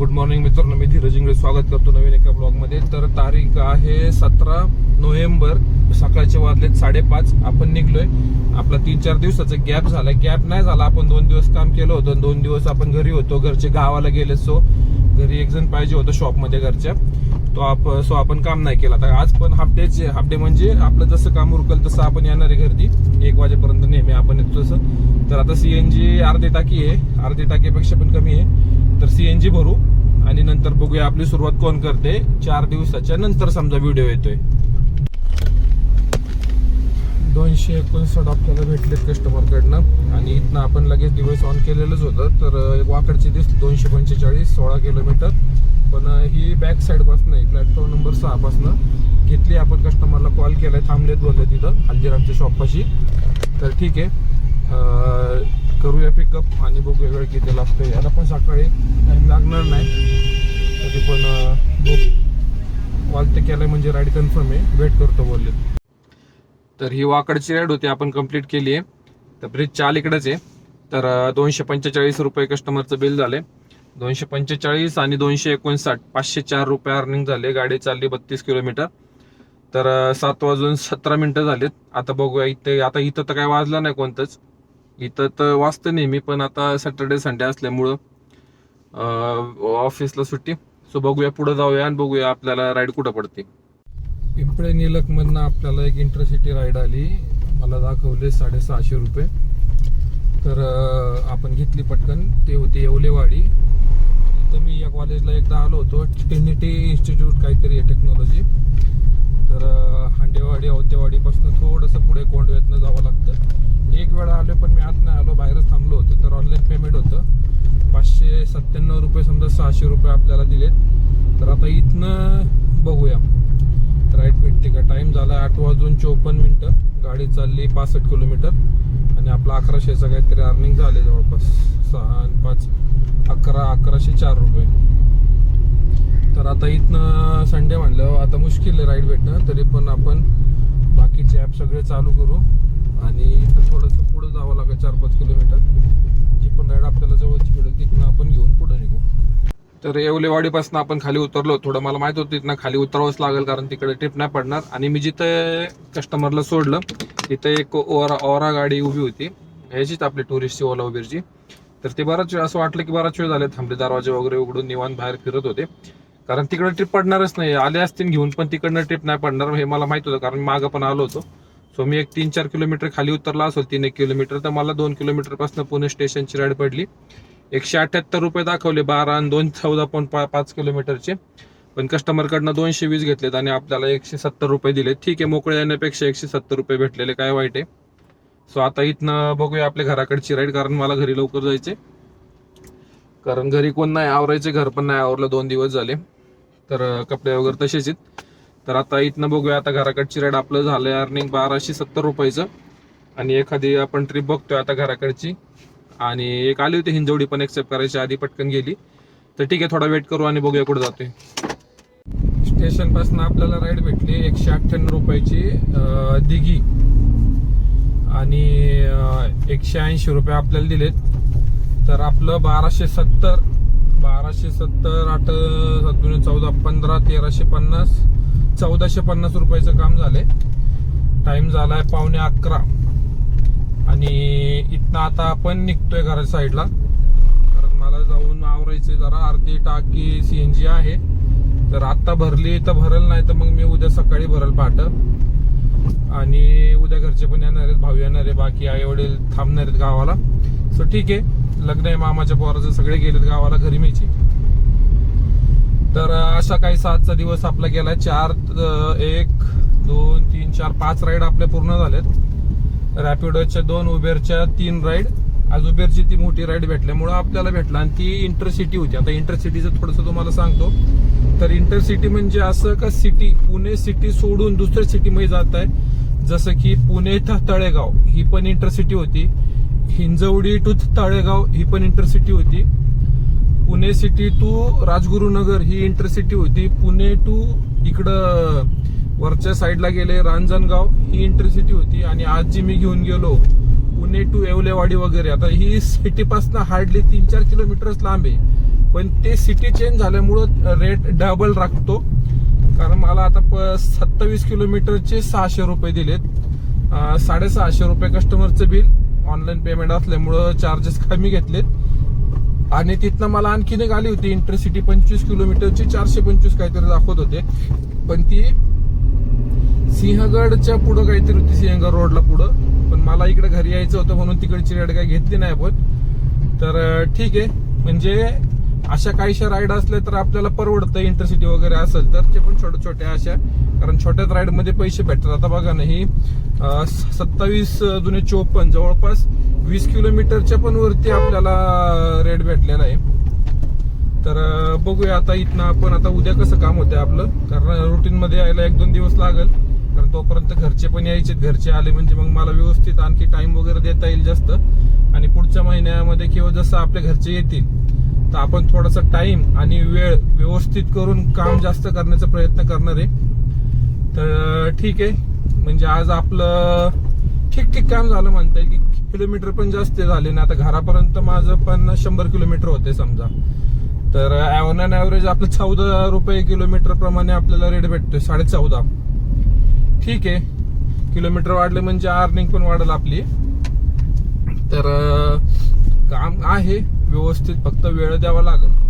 Good morning मित्रांनो मी धीरज इंगळे. स्वागत करतो नवीन एका ब्लॉगमध्ये तर तारीख आहे सतरा नोव्हेंबर सकाळचे वाजलेत साडेपाच. आपण निघलोय. आपला तीन चार दिवसाचा गॅप झाला. गॅप नाही झाला आपण दोन दिवस काम केलं होतं. दोन दिवस आपण घरी होतो. घरचे गावाला गेले सो घरी एक जण पाहिजे होतं शॉपमध्ये घरच्या. तो आप सो आपण काम नाही केलं. आता आज पण हाफ डेचे हाफ डे म्हणजे आपलं जसं काम उरकल तसं आपण येणार आहे घरती एक वाजेपर्यंत नेहमी आपण येतो तसं. तर आता सीएनजी अर्धे टाकी आहे. अर्धे टाकीपेक्षा पण कमी आहे. तर सीएनजी भरू आणि नंतर बघूया आपली सुरुवात कोण करते. चार दिवसाच्या नंतर समजा व्हिडिओ येतोय. दोनशे एकोणसाठ आपल्याला भेटलेत कस्टमरकडनं आणि इथनं आपण लगेच डिव्हाइस ऑन केलेलंच होतं. तर अं, वाकडची दोनशे पंचेचाळीस सोळा किलोमीटर पण ही बॅक साईडपासून आहे प्लॅटफॉर्म नंबर सहापासनं घेतली. आपण कस्टमरला कॉल केलाय थांबलेत बोलले तिथं हल्दीरामच्या शॉपपाशी तर ठीक आहे. करूया पिकअप आणि बघूया वेळ किती लागतोय. याला पण सकाळी टाइम लागणार नाही. तरी पण अं, वालते कॉल म्हणजे राईड कन्फर्म आहे. वेट करतो बोलले. तर ही वाकडची राईड होती. आपण कंप्लीट केली आहे. तर ब्रिजच्या अलीकडेच आहे. तर दोनशे पंचेचाळीस रुपये कस्टमरचं बिल झाले दोनशे पंचेचाळीस आणि दोनशे एकोणसाठ. पाचशे चार रुपये अर्निंग झाले गाडी चालली बत्तीस किलोमीटर. तर सात वाजून सतरा मिनिटं झालीत. आता बघूया इथे आता इथं तर काय वाजलं नाही कोणतंच. इथं तर वाचतं नेहमी पण आता सॅटर्डे संडे असल्यामुळं ऑफिसला सुट्टी. सो बघूया पुढे जाऊया आणि बघूया आपल्याला राईड कुठं पडते. पिंपळे निलक मधनं आपल्याला एक इंटरसिटी राईड आली. मला दाखवले साडेसहाशे रुपये. तर आपण घेतली पटकन. ते होती येवलेवाडी. इथं मी या कॉलेजला एकदा आलो होतो. ट्रिनिटी इन्स्टिट्यूट काहीतरी आहे टेक्नॉलॉजी तर हांडेवाडी औतेवाडीपासून थोडंसं पुढे कोंडव्यातनं जावं वेळा आलो पण मी आत नाही आलो बाहेरच थांबलो होतो. तर ऑनलाईन पेमेंट होतं. पाचशे सत्त्याण्णव रुपये समजा सहाशे रुपये आपल्याला दिलेत. तर आता इथनं बघूया. राईट भेटते का? टाईम झाला आठ वाजून चोपन्न मिनटं. गाडी चालली पासष्ट किलोमीटर आणि आपला अकराशेचा काहीतरी अर्निंग झाले जवळपास. सहा आणि पाच. अकरा अकराशे चार रुपये. तर आता इथनं संडे म्हणलं आता मुश्किल आहे राईड भेटणं. तरी पण आपण बाकीचे ॲप सगळे चालू करू. आणि इथं थोडंसं पुढं जावं लागेल चार पाच किलोमीटर. जी पण राईड आपल्याला जवळची मिळेल तिथनं आपण घेऊन पुढे निघू. तर येवलेवाडीपासून आपण खाली उतरलो. थोडं मला माहीत होतं तिथनं खाली उतरावंच लागेल कारण तिकडे ट्रिप नाही पडणार. आणि मी जिथं कस्टमरला सोडलं तिथं एक ओरा ओरा गाडी उभी होती. ह्याचीच आपली टुरिस्टची ओला उबेरची. तर ते बराच वेळ असं वाटलं की बराच वेळ झाले थांबले दरवाजे वगैरे उघडून निवांत बाहेर फिरत होते. कारण तिकडे ट्रिप पडणारच नाही. आले असतील घेऊन पण तिकडनं ट्रिप नाही पडणार. हे मला माहीत होतं कारण मागं पण आलो होतो. सो मी एक तीन चार किलोमीटर खाली उतरला असेल तीन एक किलोमीटर तर मला दोन किलोमीटरपासून पुणे स्टेशनची राईड पडली. एकशे अठ्याहत्तर रुपये दाखवले बारा आणि दोन चौदा पॉईंट पाच किलोमीटरचे. पण कस्टमरकडनं दोनशे वीस घेतलेत आणि आपल्याला एकशे सत्तर रुपये दिले ठीक आहे मोकळे येण्यापेक्षा एकशे सत्तर रुपये भेटलेले काय वाईट आहे. सो आता इथनं बघूया आपल्या घराकडची राईड कारण मला घरी लवकर जायचे कारण घरी कोण नाही आवरायचे घर पण नाही आवरलं दोन दिवस झाले. तर कपडे वगैरे तसेच आहेत. तर आता इथनं बघूया आता घराकडची राईड आपलं झालंय अर्निंग बाराशे सत्तर रुपयाचं. आणि एखादी आपण ट्रिप बघतोय आता घराकडची. आणि एक आली होती हिंजवडी पण एक्सेप्ट करायची आधी पटकन गेली. तर ठीक आहे थोडा वेट करू आणि बघूया कुठे जातोय. स्टेशनपासून आपल्याला राईड भेटली एकशे अठ्ठ्याण्णव रुपयाची दिघी. आणि एकशे ऐंशी रुपये आपल्याला दिलेत. तर आपलं बाराशे सत्तर बाराशे सत्तर आठ सात चौदा पंधरा तेराशे पन्नास. चौदाशे पन्नास रुपयाचं काम झालंय. टाइम झालाय पावणे अकरा. आणि इथनं आता आपण निघतोय घराच्या साईडला. कारण मला जाऊन आवरायचंय जरा. अर्धी टाकी सीएनजी आहे. तर आता भरली तर भरल नाही तर मग मी उद्या सकाळी भरल पाठ. आणि उद्या घरचे पण येणार आहेत भाऊ येणार आहे बाकी आई वडील थांबणार आहेत गावाला. सो ठीक आहे. लग्न आहे मामाच्या पोराचं सगळे गेलेत गावाला घरी मीची असा काही सातचा दिवस आपला गेला चार एक दोन तीन चार पाच राईड आपल्या पूर्ण झाल्यात रॅपिडोच्या दोन उबेरच्या तीन राईड आज उबेरची ती मोठी राईड भेटल्यामुळं आपल्याला भेटला. आणि ती इंटरसिटी होती. आता इंटरसिटीचं थोडंसं तुम्हाला सांगतो. तर इंटरसिटी म्हणजे असं का सिटी पुणे सिटी सोडून दुसऱ्या सिटीमध्ये जात आहे. जसं की पुणे तळेगाव ही पण इंटरसिटी होती. हिंजवडी टू तळेगाव ही पण इंटरसिटी होती. पुणे सिटी टू राजगुरुनगर ही इंटरसिटी होती. पुणे टू इकडं वरच्या साईडला गेले रांजणगाव ही इंटरसिटी होती. आणि आज जी मी घेऊन गेलो पुणे टू येवलेवाडी वगैरे आता ही सिटीपासनं हार्डली तीन चार किलोमीटरच लांब आहे. पण ते सिटी चेंज झाल्यामुळं रेट डबल राखतो. कारण मला आता प सत्तावीस किलोमीटरचे सहाशे रुपये दिलेत. साडेसहाशे रुपये कस्टमरचं बिल ऑनलाईन पेमेंट असल्यामुळं चार्जेस कमी घेतलेत. आणि तिथनं मला आणखीन एक आली होती इंटरसिटी पंचवीस किलोमीटरची चारशे पंचवीस काहीतरी दाखवत होते. पण ती सिंहगडच्या पुढं काहीतरी होती सिंहगड रोडला पुढं. पण मला इकडे घरी यायचं होतं म्हणून तिकडची रेड काही घेतली नाही आपण. तर ठीक आहे. म्हणजे अशा काहीशा राईड असल्या तर आपल्याला परवडतं इंटरसिटी वगैरे असेल तर. ते पण छोट्या छोट्या अशा कारण छोट्याच राईडमध्ये पैसे भेटतात. आता बघा ना ही सत्तावीस जुने चोपन्न जवळपास वीस किलोमीटरच्या पण वरती आपल्याला रेट भेटलेला आहे तर बघूया आता इथनं आपण आता उद्या कसं काम होतंय आपलं. कारण रुटीन मध्ये यायला एक दोन दिवस लागेल. कारण तोपर्यंत घरचे पण यायचे घरचे आले म्हणजे मग मला व्यवस्थित आणखी टाइम वगैरे देता येईल जास्त. आणि पुढच्या महिन्यामध्ये किंवा जसं आपले घरचे येतील तर आपण थोडासा टाइम आणि वेळ व्यवस्थित करून काम जास्त करण्याचा प्रयत्न करणार आहे. तर ठीक आहे. म्हणजे आज आपलं ठीक ठीक काम झालं म्हणता येईल की किलोमीटर पण जास्त झाले ना आता घरापर्यंत माझं पण शंभर किलोमीटर होते समजा. तर ऑन अन ऍव्हरेज आपलं चौदा रुपये किलोमीटर प्रमाणे आपल्याला रेट भेटतोय साडे चौदा. ठीक आहे. किलोमीटर वाढले म्हणजे अर्निंग पण वाढेल आपली. तर काम आहे. व्यवस्थित फक्त वेळ द्यावा लागेल.